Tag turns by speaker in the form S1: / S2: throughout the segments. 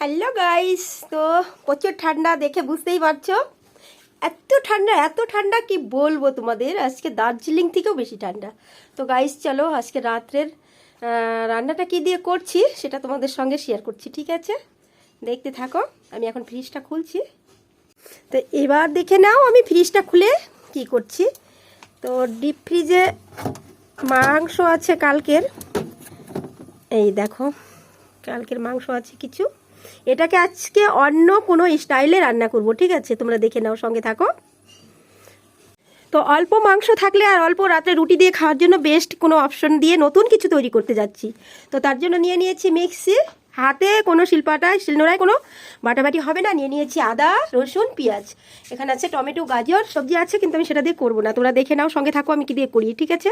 S1: Hello guys তো প্রচুর ঠান্ডা দেখে বুঝতেই পারছ। এত ঠান্ডা এত ঠান্ডা, কি বলব তোমাদের? আজকে দার্জিলিং থেকেও বেশি ঠান্ডা। তো গাইস চলো আজকে রাত্রের রান্নাটা কি দিয়ে করছি সেটা তোমাদের সঙ্গে শেয়ার করছি, ঠিক আছে? দেখতে থাকো, আমি এখন ফ্রিজটা খুলছি। তো, এবার দেখে নাও আমি ফ্রিজটা খুলে কি করছি। তো ডিপ ফ্রিজে মাংস আছে কালকের। এই দেখো, কালকের মাংস আছে কিছু। এটাকে আজকে অন্য কোনো স্টাইলে রান্না করব, ঠিক আছে? তোমরা দেখে নাও, সঙ্গে থাকো। তো অল্প মাংস থাকলে আর অল্প রাতে রুটি দিয়ে খাওয়ার জন্য বেস্ট কোনো অপশন দিয়ে নতুন কিছু তৈরি করতে যাচ্ছি। তো তার জন্য নিয়ে নিয়েছি মিক্সি, হাতে কোনো শিলপাটায় শিলনোড়ায় কোনো বাটাবাটি হবে না। নিয়ে নিয়েছি আদা, রসুন, পেঁয়াজ। এখানে আছে টমেটো, গাজর, সবজি আছে, কিন্তু আমি সেটা দিয়ে করব না। তোমরা দেখে নাও, সঙ্গে থাকো, আমি কি দিয়ে করি, ঠিক আছে?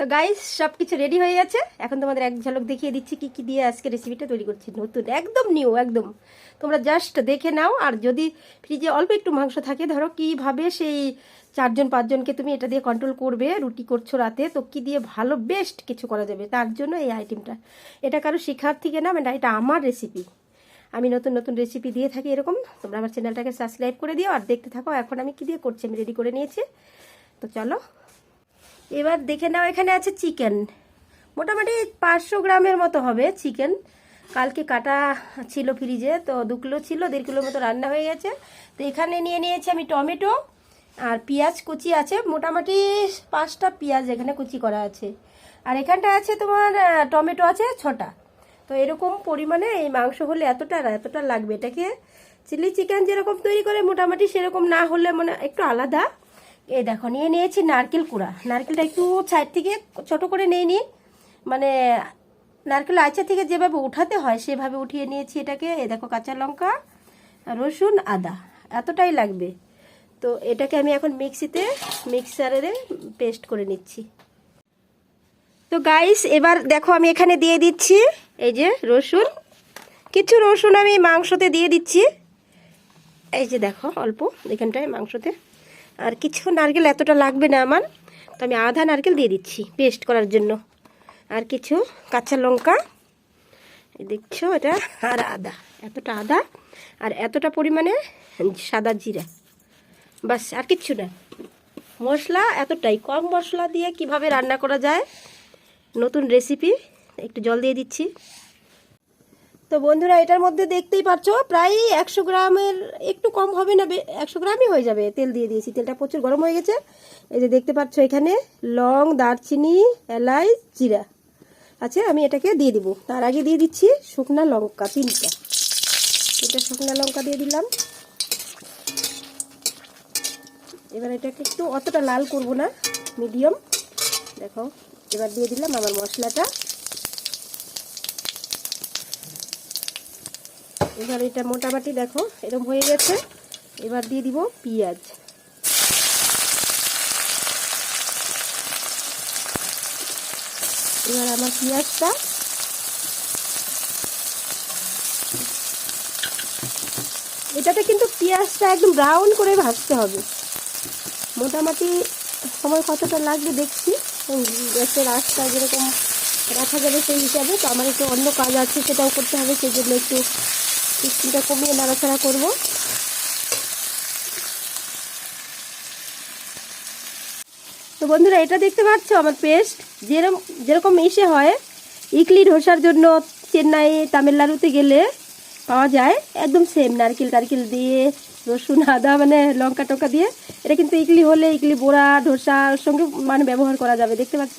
S1: তো গাইস সব কিছু রেডি হয়ে গেছে। এখন তোমাদের এক ঝলক দেখিয়ে দিচ্ছি কি কি দিয়ে আজকে রেসিপিটা তৈরি করছি। নতুন, একদম নিউ একদম। তোমরা জাস্ট দেখে নাও, আর যদি ফ্রিজে অল্প একটু মাংস থাকে, ধরো কীভাবে সেই চারজন, পাঁচজনকে তুমি এটা দিয়ে কন্ট্রোল করবে, রুটি করছ রাতে, তো কি দিয়ে ভালো বেস্ট কিছু করা যাবে, তার জন্য এই আইটেমটা এটা কারও শেখার থেকে না মানে এটা আমার রেসিপি আমি নতুন নতুন রেসিপি দিয়ে থাকি এরকম। তোমরা আমার চ্যানেলটাকে সাবস্ক্রাইব করে দিও, আর দেখতে থাকো এখন আমি কি দিয়ে করছি, আমি রেডি করে নিয়েছি। তো চলো এবার দেখে নাও, এখানে আছে চিকেন মোটামুটি পাঁচশো গ্রামের মতো হবে চিকেন কালকে কাটা ছিল ফ্রিজে তো দু কিলো ছিল, দেড় কিলোর মতো রান্না হয়ে গেছে। তো এখানে নিয়ে নিয়েছি আমি টমেটো আর পেঁয়াজ কুচি আছে। মোটামুটি পাঁচটা পেঁয়াজ এখানে কুচি করা আছে। আর এখানটা আছে তোমার টমেটো আছে ছটা। তো এরকম পরিমাণে এই মাংস হলে এতটা এতটা লাগবে। এটাকে চিলি চিকেন যেরকম তৈরি করে, মোটামুটি সেরকম না হলে মানে একটু আলাদা। এই দেখো, নিয়ে নিয়েছি নারকেল কুড়া। নারকেলটা একটু সাইড থেকে ছোট করে নিয়ে নিই। মানে নারকেল আইচা থেকে যেভাবে উঠাতে হয়, সেভাবে উঠিয়ে নিয়েছি এটাকে। এই দেখো, কাঁচা লঙ্কা, রসুন, আদা। এতটাই লাগবে। তো এটাকে আমি এখন মিক্সিতে মিক্সারে পেস্ট করে নিচ্ছি। তো গাইস, এবার দেখো, আমি এখানে দিয়ে দিচ্ছি এই যে রসুন। কিছু রসুন আমি মাংসতে দিয়ে দিচ্ছি। এই যে দেখো, অল্প এখানটায় মাংসতে। আর কিছু নারকেল এতটা লাগবে না আমার, তো আমি আধা নারকেল দিয়ে দিচ্ছি পেস্ট করার জন্য। আর কিছু কাঁচা লঙ্কা দেখছ এটা, আর আদা, এতটা আদা, আর এতটা পরিমাণে সাদা জিরা। বাস, আর কিচ্ছু না। মশলা এতটাই, কম মশলা দিয়ে কীভাবে রান্না করা যায়, নতুন রেসিপি একটু জল দিয়ে দিচ্ছি। তো বন্ধুরা, এটার মধ্যে দেখতেই পাচ্ছো প্রায় একশো গ্রামের একটু কম হবে না একশো গ্রামই হয়ে যাবে। তেল দিয়ে দিয়েছি, তেলটা প্রচুর গরম হয়ে গেছে। এই যে দেখতে পাচ্ছ এখানে, লং, দারচিনি এলাই জিরা আচ্ছা আমি এটাকে দিয়ে দিব। তার আগে দিয়ে দিচ্ছি শুকনা লঙ্কা, তিনটা। তিনটা শুকনা লঙ্কা দিয়ে দিলাম। এবার এটাকে একটু অতটা লাল করব না, মিডিয়াম। দেখো, এবার দিয়ে দিলাম আমার মশলাটা। এবার এটা মোটামুটি দেখো এরকম হয়ে গেছে। এবার দিয়ে দিব পেঁয়াজ। এবার আমার পেঁয়াজটা এটাতে কিন্তু পেঁয়াজটা একদম ব্রাউন করে ভাজতে হবে। মোটামুটি সময় কতটা লাগবে দেখছি। গ্যাসের আঁচটা যেরকম রাখা যাবে সেই হিসাবে, তো আমার একটু অন্য কাজ আছে, সেটাও করতে হবে সেই জন্য একটু স্টিমটা কমিয়ে নাড়াচাড়া করব। তো বন্ধুরা, এটা দেখতে পাচ্ছ আমার পেস্ট? যেরকম যেরকম এসে হয়, ইডলি ধোসার জন্য চেন্নাই তামিলনাড়ুতে গেলে পাওয়া যায়। একদম সেম নারকেল টারকেল দিয়ে, রসুন, আদা মানে লঙ্কা টঙ্কা দিয়ে। এটা কিন্তু ইডলি হলে ইডলি বোড়া ধোসার সঙ্গে মানে ব্যবহার করা যাবে। দেখতে পাচ্ছ?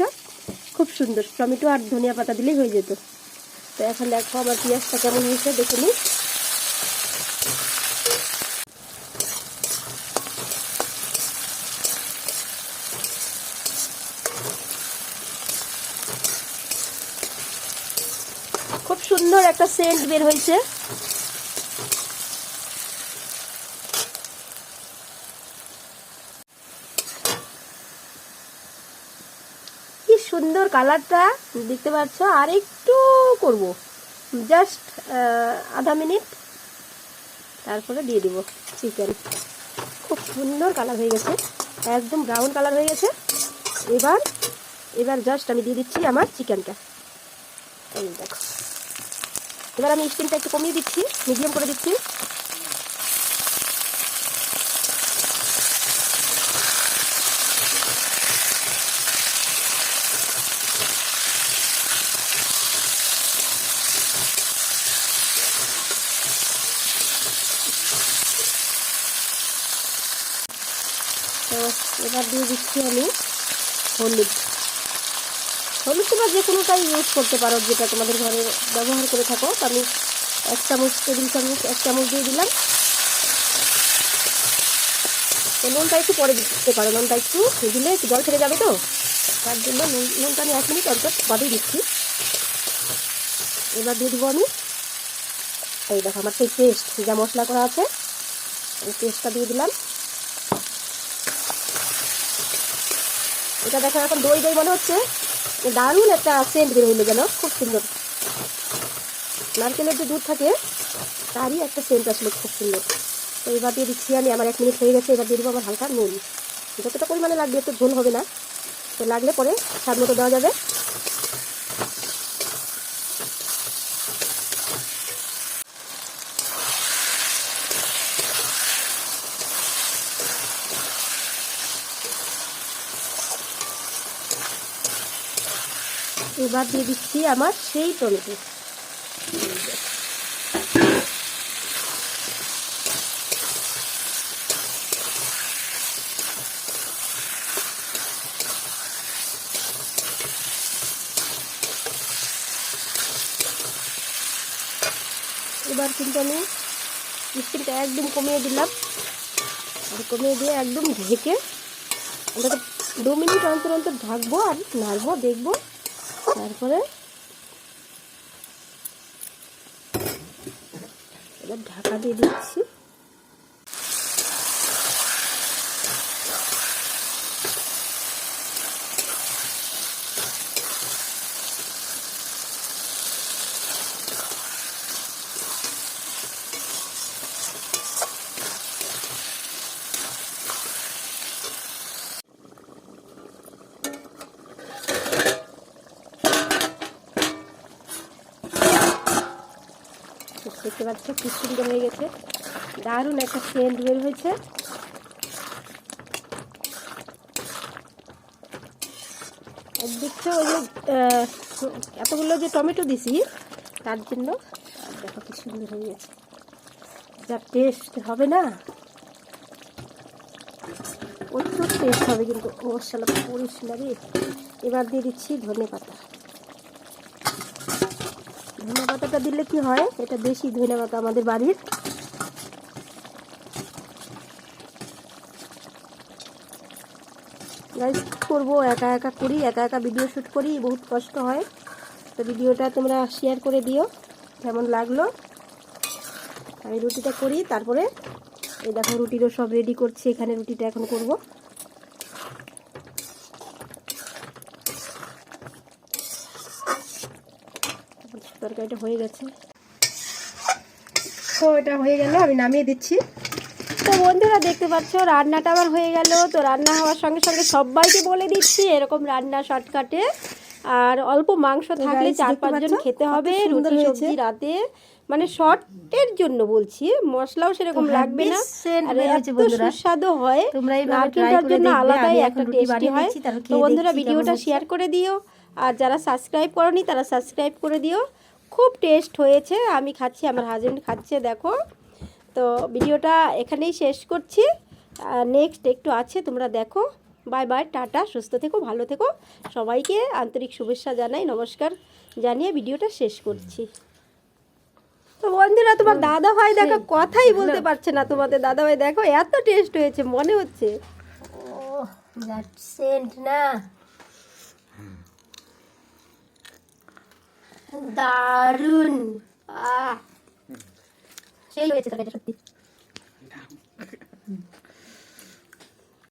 S1: খুব সুন্দর। টমেটো আর ধনিয়া পাতা দিলেই হয়ে যেত। তো এখন দেখো আমার পেঁয়াজটা কেমন হয়েছে, দেখে নিই খুব সুন্দর একটা সেন্ট বের হয়েছে। কি সুন্দর কালারটা দেখতে পাচ্ছ? আর একটু করব। জাস্ট আধা মিনিট। তারপরে দিয়ে দিব চিকেন খুব সুন্দর কালার হয়ে গেছে। একদম ব্রাউন কালার হয়ে গেছে। এবার এবার জাস্ট আমি দিয়ে দিচ্ছি আমার চিকেনটা এই দেখো। এবার আমি স্টিমটা একটু কমিয়ে দিচ্ছি মিডিয়াম করে দিচ্ছি। তো এবার দিয়ে দিচ্ছি আমি হলুদ। হলুদ তোমরা যে কোনোটাই ইউজ করতে পারো যেটা তোমাদের ঘরে ব্যবহার করে থাকো। আমি এক চামচ, টেবিল চামচ, এক চামচ দিয়ে দিলাম। তো নুনটা একটু পরে দিতে পারো, নুনটা একটু দিলে একটু জল ছেড়ে যাবে তো? তার জন্য নুন, নুনটা আমি এক মিনিট অন্তত বাদেই দিচ্ছি। এবার দিয়ে দেবো আমি, এই দেখো আমার সেই পেস্ট যা মশলা করা আছে, এই পেস্টটা দিয়ে দিলাম। এটা দেখো এখন দই দই মনে হচ্ছে। দারুণ একটা সেন্ট বের হইল যেন, খুব সুন্দর। নারকেলের যে দুধ থাকে, তারই একটা সেন্ট আসলো, খুব সুন্দর। তো এবার দিয়ে দিচ্ছি আমি, আমার এক মিনিট হয়ে গেছে, এবার দিয়ে দেবো আমার হালকা নুন। যতটা পরিমাণে লাগবে একটু ঝোল হবে না। তো লাগলে পরে স্বাদ মতো দেওয়া যাবে। এবার দিয়ে দিচ্ছি আমার সেই টমেটো। এবার কিন্তু আমি স্টিমটা একদম কমিয়ে দিলাম। আর কমিয়ে দিয়ে একদম ঢেকে ওটাকে দু মিনিট অন্তর অন্তর ঢাকবো আর নাড়বো, দেখব। তারপরে এবার ঢাকা দিয়ে দিচ্ছি। দেখতে পাচ্ছ কি সুন্দর হয়ে গেছে। দারুণ একটা সেন্ট বের হয়েছে। দেখছ ওই যে এতগুলো যে টমেটো দিছি, তার জন্য দেখো কি সুন্দর হয়ে গেছে। যা টেস্ট হবে না? প্রচুর টেস্ট হবে কিন্তু। মশলা পরিস না রে এবার দিয়ে দিচ্ছি ধনে পাতা। পাতাটা দিলে কি হয়? এটা দেশি ধনে পাতা আমাদের বাড়ির। করব, একা একা করি, একা একা ভিডিও শ্যুট করি, বহুত কষ্ট হয়। তো ভিডিওটা তোমরা শেয়ার করে দিও, কেমন লাগল? আমি রুটিটা করি, তারপরে এই দেখো রুটিরও সব রেডি করছি, এখানে রুটিটা এখন করব। তরকারিটা হয়ে গেছে। তো এটা হয়ে গেল আমি নামিয়ে দিচ্ছি। তো বন্ধুরা দেখতে পাচ্ছ রান্নাটা আমার হয়ে গেল। তো রান্না হওয়ার সঙ্গে সঙ্গে সবাইকে বলে দিচ্ছি এরকম রান্না শর্টকাটে। আর অল্প মাংস থাকলে চার পাঁচজন খেতে হবে রুটি সবজি রাতে। মানে শর্টের জন্য বলছি মশলাও সেরকম লাগবে না। আর এত সুস্বাদু হয় নারকেলটার জন্য আলাদাই একটা টেস্টি হয়। তো বন্ধুরা ভিডিওটা শেয়ার করে দিও। আর যারা সাবস্ক্রাইব করনি তারা সাবস্ক্রাইব করে দিও। খুব টেস্ট হয়েছে। আমি খাচ্ছি আমার হাজবেন্ড খাচ্ছে দেখো। তো ভিডিওটা এখানেই শেষ করছি। নেক্সট একটু আছে তোমরা দেখো। বাই বাই টাটা সুস্থ থেকো ভালো থেকো। সবাইকে আন্তরিক শুভেচ্ছা জানাই নমস্কার জানিয়ে ভিডিওটা শেষ করছি। তো বন্ধুরা তোমার দাদা ভাই দেখো কথাই বলতে পারছে না তোমাদের। দাদা ভাই দেখো এত টেস্ট হয়েছে মনে হচ্ছে।
S2: না।
S1: দারুণ আহ সেই হয়েছে তরকারিটা সত্যি।